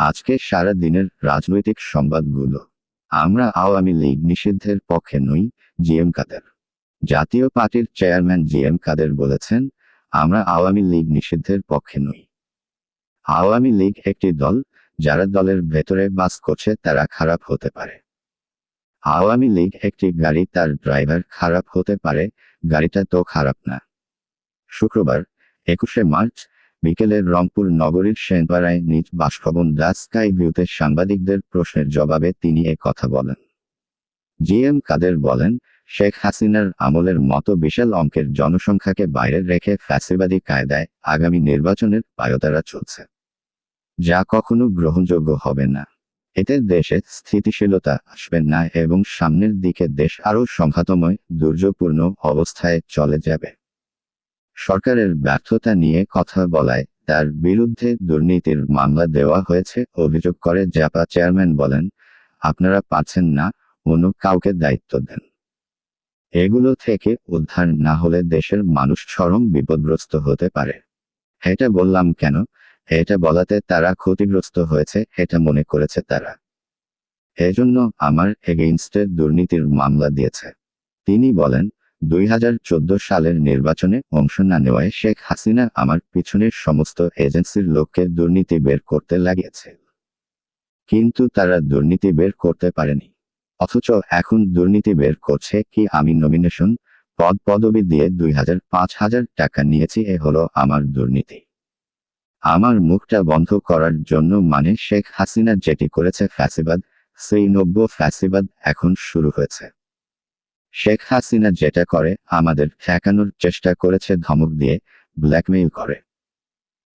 আজকে সারা দিনের রাজনৈতিক সংবাদগুলো। আমরা আওয়ামী লীগ নিষিদ্ধের পক্ষে নই, জিএম কাদের। জাতীয় পার্টির চেয়ারম্যান জিএম কাদের বলেছেন, আমরা আওয়ামী লীগ নিষিদ্ধের পক্ষে নই। আওয়ামী লীগ একটি দল, যারা দলের ভেতরে বাস করছে তারা খারাপ হতে পারে। আওয়ামী লীগ একটি গাড়ি, তার ড্রাইভার খারাপ হতে পারে, গাড়িটা তো খারাপ না। শুক্রবার, একুশে মার্চ বিকেলে রংপুর নগরীর সেনপাড়ায় নিজ বাসভবন দ্য স্কাই ভিউতে সাংবাদিকদের প্রশ্নের জবাবে তিনি এ কথা বলেন। জিএম কাদের বলেন, শেখ হাসিনার আমলের মতো বিশাল অঙ্কের জনসংখ্যাকে বাইরে রেখে ফ্যাসিবাদী কায়দায় আগামী নির্বাচনের পায়তারা চলছে। যা কখনো গ্রহণযোগ্য হবে না। এতে দেশে স্থিতিশীলতা আসবে না এবং সামনের দিকে দেশ আরও সংঘাতময়, দুর্যোগপূর্ণ অবস্থায় চলে যাবে। সরকারের ব্যর্থতা নিয়ে কথা বলায়, তার বিরুদ্ধে দুর্নীতির মামলা দেওয়া হয়েছে, অভিযোগ করে জাপা চেয়ারম্যান বলেন, আপনারা পাচ্ছেন না, অন্য কাউকে দায়িত্ব দেন। এগুলো থেকে উদ্ধার না হলে দেশের মানুষ চরম বিপদগ্রস্ত হতে পারে। এটা বললাম কেন? এটা বলাতে তারা ক্ষতিগ্রস্ত হয়েছে, এটা মনে করেছে তারা। এজন্য আমার এগেইনস্টে দুর্নীতির মামলা দিয়েছে। তিনি বলেন দুই হাজার চোদ্দ সালের নির্বাচনে অংশ না নেওয়ায় শেখ হাসিনা আমার পিছনের সমস্ত এজেন্সির লোককে দুর্নীতি বের করতে লাগিয়েছে। কিন্তু তারা দুর্নীতি বের করতে পারেনি। অথচ এখন দুর্নীতি বের করছে কি আমি নমিনেশন পদ পদবি দিয়ে দুই হাজার পাঁচ হাজার টাকা নিয়েছি এ হলো আমার দুর্নীতি। আমার মুখটা বন্ধ করার জন্য মানে শেখ হাসিনা যেটি করেছে ফ্যাসিবাদ, সেই নব্য ফ্যাসিবাদ এখন শুরু হয়েছে। শেখ হাসিনা যেটা করে, আমাদের ঠেকানোর চেষ্টা করেছে ধমক দিয়ে ব্ল্যাকমেইল করে।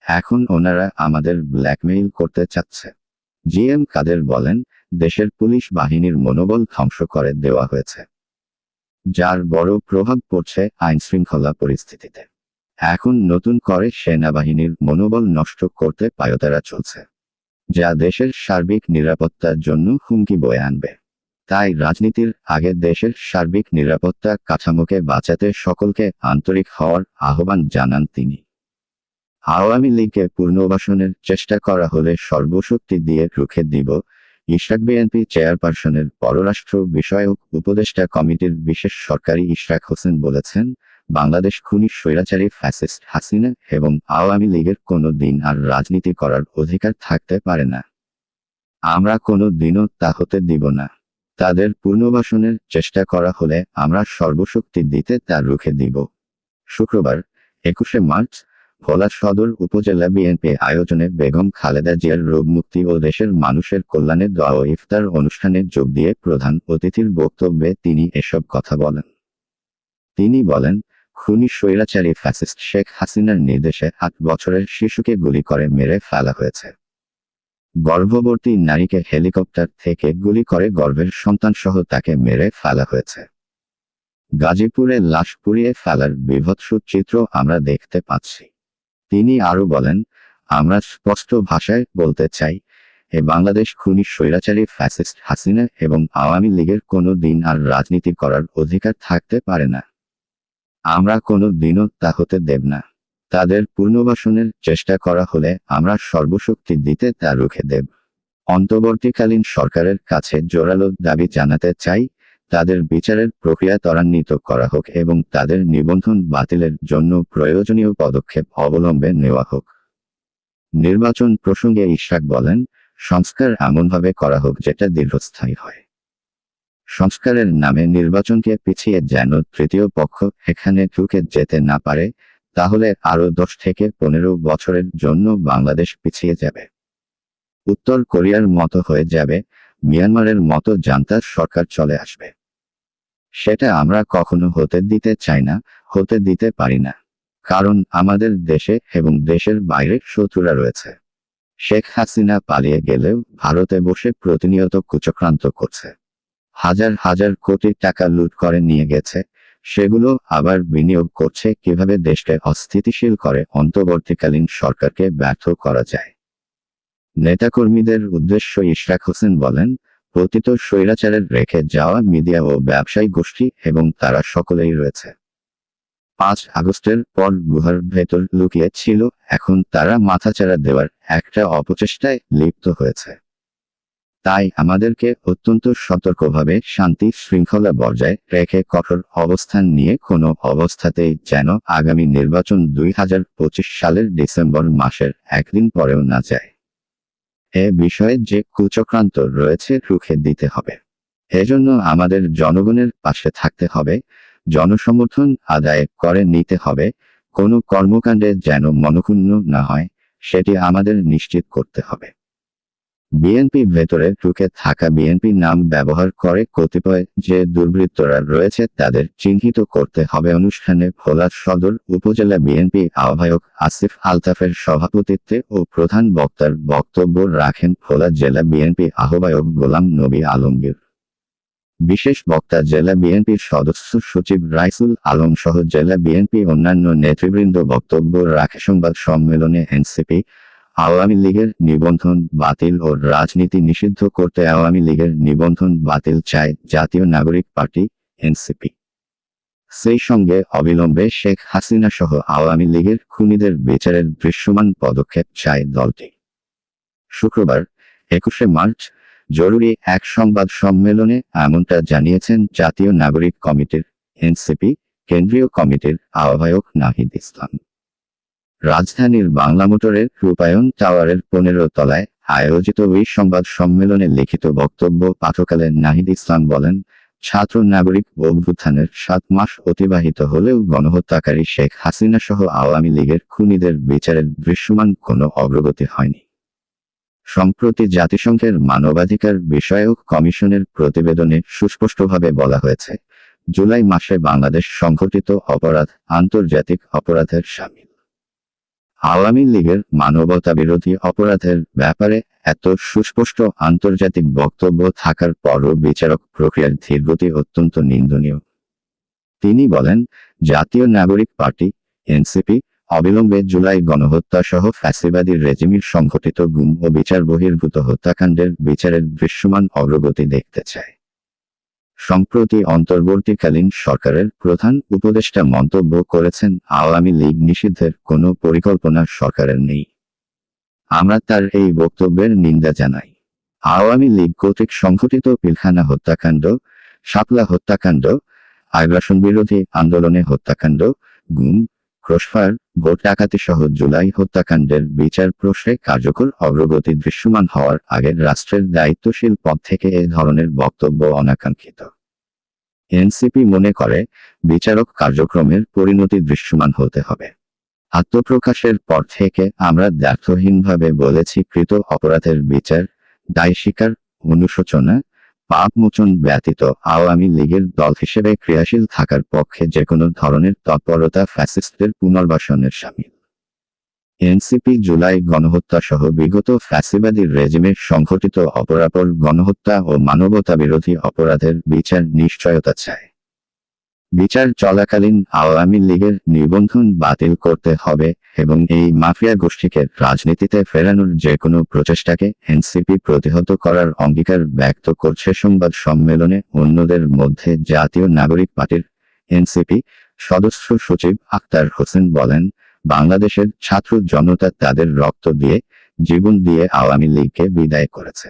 এখন ওনারা আমাদের ব্ল্যাকমেইল করতে চাচ্ছে। জিএম কাদের বলেন, দেশের পুলিশ বাহিনীর মনোবল ধ্বংস করে দেওয়া হয়েছে। যার বড় প্রভাব পড়ছে আইন শৃঙ্খলা পরিস্থিতিতে। এখন নতুন করে সেনাবাহিনীর মনোবল নষ্ট করতে পায়তারা চলছে। যা দেশের সার্বিক নিরাপত্তার জন্য হুমকি বয়ে আনবে। তাই রাজনীতির আগে দেশের সার্বিক নিরাপত্তা কাঠামোকে বাঁচাতে সকলকে আন্তরিক হওয়ার আহ্বান জানান তিনি। আওয়ামী লীগকে পুনর্বাসনের চেষ্টা করা হলে সর্বশক্তি দিয়ে রুখে দিব ইশরাক বিএনপি চেয়ারপারসনের পররাষ্ট্র বিষয়ক উপদেষ্টা কমিটির বিশেষ সরকারি ইশরাক হোসেন বলেছেন, বাংলাদেশ খুনি, স্বৈরাচারী, ফ্যাসিস্ট, হাসিনা এবং আওয়ামী লীগের কোনো দিন আর রাজনীতি করার অধিকার থাকতে পারে না। আমরা কোনো দিনও তা হতে দিব না। তাদের পুনর্বাসনের চেষ্টা করা হলে আমরা সর্বশক্তি দিতে তা রুখে দিব। শুক্রবার, একুশে মার্চ, ভোলা সদর উপজেলা বিএনপি আয়োজনে বেগম খালেদা জিয়ার রোগ মুক্তি ও দেশের মানুষের কল্যাণে দোয়া ও ইফতার অনুষ্ঠানে যোগ দিয়ে প্রধান অতিথির বক্তব্যে তিনি এসব কথা বলেন। তিনি বলেন, খুনি স্বৈরাচারী ফ্যাসিস্ট শেখ হাসিনার নির্দেশে আট বছরের শিশুকে গুলি করে মেরে ফেলা হয়েছে। গর্ভবতী নারীকে হেলিকপ্টার থেকে গুলি করে গর্ভের সন্তানসহ তাকে মেরে ফেলা হয়েছে। গাজীপুরে লাশ পুড়িয়ে ফেলার বিভৎস চিত্র আমরা দেখতে পাচ্ছি। তিনি আরও বলেন, আমরা স্পষ্ট ভাষায় বলতে চাই, এ বাংলাদেশ খুনি, স্বৈরাচারী, ফ্যাসিস্ট, হাসিনা এবং আওয়ামী লীগের কোনো দিন আর রাজনীতি করার অধিকার থাকতে পারে না। আমরা কোনো দিনও তা হতে দেব না। তাদের পুনর্বাসনের চেষ্টা করা হলে আমরা সর্বশক্তি দিতে তা রুখে দেব। অন্তর্বর্তীকালীন সরকারের কাছে জোরালো দাবি জানাতে চাই, তাদের বিচারের প্রক্রিয়া ত্বরান্বিত করা হোক এবং তাদের নিবন্ধন বাতিলের জন্য প্রয়োজনীয় পদক্ষেপ অবলম্বনে নেওয়া হোক। নির্বাচন প্রসঙ্গে ইশাক বলেন, সংস্কার এমনভাবে করা হোক যেটা দীর্ঘস্থায়ী হয়। সংস্কারের নামে নির্বাচনকে পিছিয়ে যেন তৃতীয় পক্ষ এখানে ঢুকে যেতে না পারে তাহলে আরও দশ থেকে পনেরো বছরের জন্য বাংলাদেশ পিছিয়ে যাবে। উত্তর কোরিয়ার মতো হয়ে যাবে, মিয়ানমারের মতো জান্তার সরকার চলে আসবে। সেটা আমরা কখনো হতে দিতে চাই না, হতে দিতে পারি না। কারণ আমাদের দেশে এবং দেশের বাইরে শত্রুরা রয়েছে। শেখ হাসিনা পালিয়ে গেলেও ভারতে বসে প্রতিনিয়ত কুচক্রান্ত করছে। হাজার হাজার কোটি টাকা লুট করে নিয়ে গেছে সেগুলো আবার বিনিয়োগ করছে কীভাবে দেশকে অস্থিতিশীল করে অন্তর্বর্তীকালীন সরকারকে ব্যর্থ করা যায়। নেতাকর্মীদের উদ্দেশ্য ইশরাক হোসেন বলেন পতিত স্বৈরাচারের রেখে যাওয়া মিডিয়া ও ব্যবসায়ী গোষ্ঠী এবং তারা সকলেই রয়েছে। পাঁচ আগস্টের পর গুহার ভেতর লুকিয়ে ছিল, এখন তারা মাথাচাড়া দেওয়ার একটা অপচেষ্টায় লিপ্ত হয়েছে। তাই আমাদেরকে অত্যন্ত সতর্কভাবে শান্তি শৃঙ্খলা বজায় রেখে কঠোর অবস্থান নিয়ে কোনো অবস্থাতেই যেন আগামী নির্বাচন দুই হাজার পঁচিশ সালের ডিসেম্বর মাসের একদিন পরেও না যায়। এ বিষয়ে যে কুচক্রান্ত রয়েছে রুখে দিতে হবে। এজন্য আমাদের জনগণের পাশে থাকতে হবে, জনসমর্থন আদায় করে নিতে হবে, কোনো কর্মকাণ্ডে যেন মনক্ষুণ্ণ না হয়, সেটি আমাদের নিশ্চিত করতে হবে। বিএনপি ভেতরে ঢুকে থাকা বিএনপি নাম ব্যবহার করে কতিপয় যে দুর্বৃত্তরা রয়েছে তাদের চিহ্নিত করতে হবে অনুষ্ঠানে ভোলা সদর উপজেলা বিএনপি আহ্বায়ক আসিফ আলতাফের সভাপতিত্বে ও প্রধান বক্তার বক্তব্য রাখেন ভোলা জেলা বিএনপি আহ্বায়ক গোলাম নবী আলমগীর। বিশেষ বক্তা জেলা বিএনপির সদস্য সচিব রাইসুল আলম সহ জেলা বিএনপি অন্যান্য নেতৃবৃন্দ বক্তব্য রাখে সংবাদ সম্মেলনে এনসিপি আওয়ামী লীগের নিবন্ধন বাতিল ও রাজনীতি নিষিদ্ধ করতে আওয়ামী লীগের নিবন্ধন বাতিল চায় জাতীয় নাগরিক পার্টি, এনসিপি। সেই সঙ্গে অবিলম্বে শেখ হাসিনা সহ আওয়ামী লীগের খুনিদের বিচারের দৃশ্যমান পদক্ষেপ চায় দলটি। শুক্রবার, একুশে মার্চ, জরুরি এক সংবাদ সম্মেলনে এমনটা জানিয়েছেন জাতীয় নাগরিক কমিটির এনসিপি, কেন্দ্রীয় কমিটির আহ্বায়ক নাহিদ ইসলাম। রাজধানীর বাংলা মোটরের রূপায়ণ টাওয়ারের পনেরো তলায় আয়োজিত ওই সংবাদ সম্মেলনে লিখিত বক্তব্য পাঠকালে নাহিদ ইসলাম বলেন, ছাত্র নাগরিক অভ্যুত্থানের সাত মাস অতিবাহিত হলেও গণহত্যাকারী শেখ হাসিনা সহ আওয়ামী লীগের খুনিদের বিচারের দৃশ্যমান কোনো অগ্রগতি হয়নি। সম্প্রতি জাতিসংঘের মানবাধিকার বিষয়ক কমিশনের প্রতিবেদনে সুস্পষ্টভাবে বলা হয়েছে, জুলাই মাসে বাংলাদেশ সংঘটিত অপরাধ আন্তর্জাতিক অপরাধের সামিল। আওয়ামী লীগের মানবতা বিরোধী অপরাধের ব্যাপারে এত সুস্পষ্ট আন্তর্জাতিক বক্তব্য থাকার পরও বিচারক প্রক্রিয়ার ধীরগতি অত্যন্ত নিন্দনীয়। তিনি বলেন, জাতীয় নাগরিক পার্টি, এনসিপি, অবিলম্বে জুলাই গণহত্যা সহ ফ্যাসিবাদী রেজিমির সংঘটিত গুম ও বিচার বহির্ভূত হত্যাকাণ্ডের বিচারের দৃশ্যমান অগ্রগতি দেখতে চায়। সম্প্রতি অন্তর্বর্তীকালীন সরকারের প্রধান উপদেষ্টা মন্তব্য করেছেন, আওয়ামী লীগ নিষিদ্ধের কোনো পরিকল্পনা সরকারের নেই। আমরা তার এই বক্তব্যের নিন্দা জানাই। আওয়ামী লীগ কর্তৃক সংঘটিত পিলখানা হত্যাকাণ্ড, শাপলা হত্যাকাণ্ড, আগ্রাসন বিরোধী আন্দোলনে হত্যাকাণ্ড, গুম ক্রসফায়ার ভোট ডাকাতি সহ জুলাই হত্যাকাণ্ডের বিচার প্রশ্নে কার্যকর অগ্রগতি দৃশ্যমান হওয়ার আগে রাষ্ট্রের দায়িত্বশীল পদ থেকে এ ধরনের বক্তব্য অনাকাঙ্ক্ষিত। এনসিপি মনে করে, বিচারক কার্যক্রমের পরিণতি দৃশ্যমান হতে হবে। আত্মপ্রকাশের পর থেকে আমরা দ্ব্যর্থহীনভাবে বলেছি কৃত অপরাধের বিচার, দায় স্বীকার, অনুশোচনা পাপ মোচন ব্যতীত আওয়ামী লীগের দল হিসেবে ক্রিয়াশীল থাকার পক্ষে যে কোনো ধরনের তৎপরতা ফ্যাসিস্টদের পুনর্বাসনের সামিল। এনসিপি জুলাই গণহত্যা সহ বিগত ফ্যাসিবাদী রেজিমে সংঘটিত অপরাপর গণহত্যা ও মানবতা বিরোধী অপরাধের বিচার নিশ্চয়তা চায়। বিচার চলাকালীন আওয়ামী লীগের নিবন্ধন বাতিল করতে হবে এবং এই মাফিয়া গোষ্ঠীকে রাজনীতিতে ফেরানোর যে কোনো প্রচেষ্টাকে এনসিপি প্রতিহত করার অঙ্গীকার ব্যক্ত করছে সংবাদ সম্মেলনে অন্যদের মধ্যে জাতীয় নাগরিক পার্টির এনসিপি সদস্য সচিব আক্তার হোসেন বলেন, বাংলাদেশের ছাত্র জনতা তাদের রক্ত দিয়ে, জীবন দিয়ে আওয়ামী লীগকে বিদায় করেছে।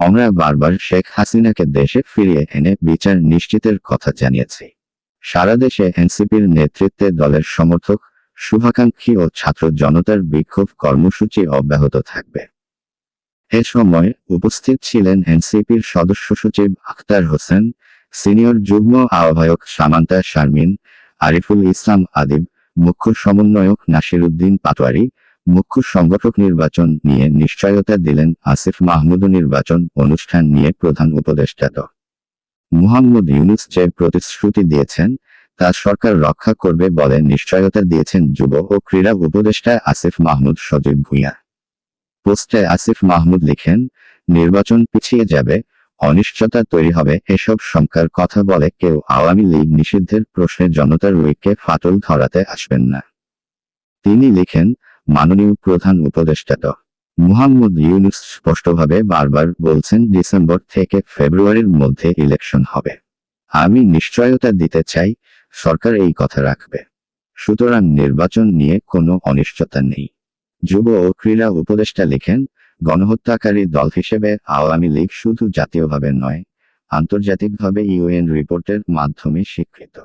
আমরা বারবার শেখ হাসিনাকে দেশে ফিরিয়ে এনে বিচার নিশ্চিতের কথা জানিয়েছি। সারা দেশে এনসিপির নেতৃত্বে দলের সমর্থক, শুভাকাঙ্ক্ষী ও ছাত্র জনতার বিক্ষোভ কর্মসূচি অব্যাহত থাকবে। এ সময় উপস্থিত ছিলেন এনসিপির সদস্য সচিব আখতার হোসেন, সিনিয়র যুগ্ম আহ্বায়ক সামান্তা শারমিন, আরিফুল ইসলাম আদিব, মুখ্য সমন্বয়ক নাসির উদ্দিন পাটোয়ারি, মুখ্য সংগঠক নির্বাচন নিয়ে নিশ্চয়তা দিলেন আসিফ মাহমুদ নির্বাচন অনুষ্ঠান নিয়ে প্রধান উপদেষ্টা ড। মুহাম্মদ ইউনুস যে প্রতিশ্রুতি দিয়েছেন, তা সরকার রক্ষা করবে বলে নিশ্চয়তা দিয়েছেন যুব ও ক্রীড়া উপদেষ্টা আসিফ মাহমুদ সজীব ভূঁইয়া। পোস্টে আসিফ মাহমুদ লিখেন, নির্বাচন পিছিয়ে যাবে, অনিশ্চয়তা তৈরি হবে, এসব শঙ্কার কথা বলে কেউ আওয়ামী লীগ নিষিদ্ধের প্রশ্নে জনতার উইককে ফাটল ধরাতে আসবেন না। তিনি লিখেন, মাননীয় প্রধান উপদেষ্টা ড। মুহাম্মদ ইউনুস স্পষ্টভাবে বারবার বলছেন, ডিসেম্বর থেকে ফেব্রুয়ারির মধ্যে ইলেকশন হবে। আমি নিশ্চয়তা দিতে চাই, সরকার এই কথা রাখবে। সুতরাং নির্বাচন নিয়ে কোনো অনিশ্চয়তা নেই। যুব ও ক্রীড়া উপদেষ্টা লেখেন, গণহত্যাকারী দল হিসেবে আওয়ামী লীগ শুধু জাতীয়ভাবে নয়, আন্তর্জাতিকভাবে ইউএন রিপোর্টের মাধ্যমে স্বীকৃত।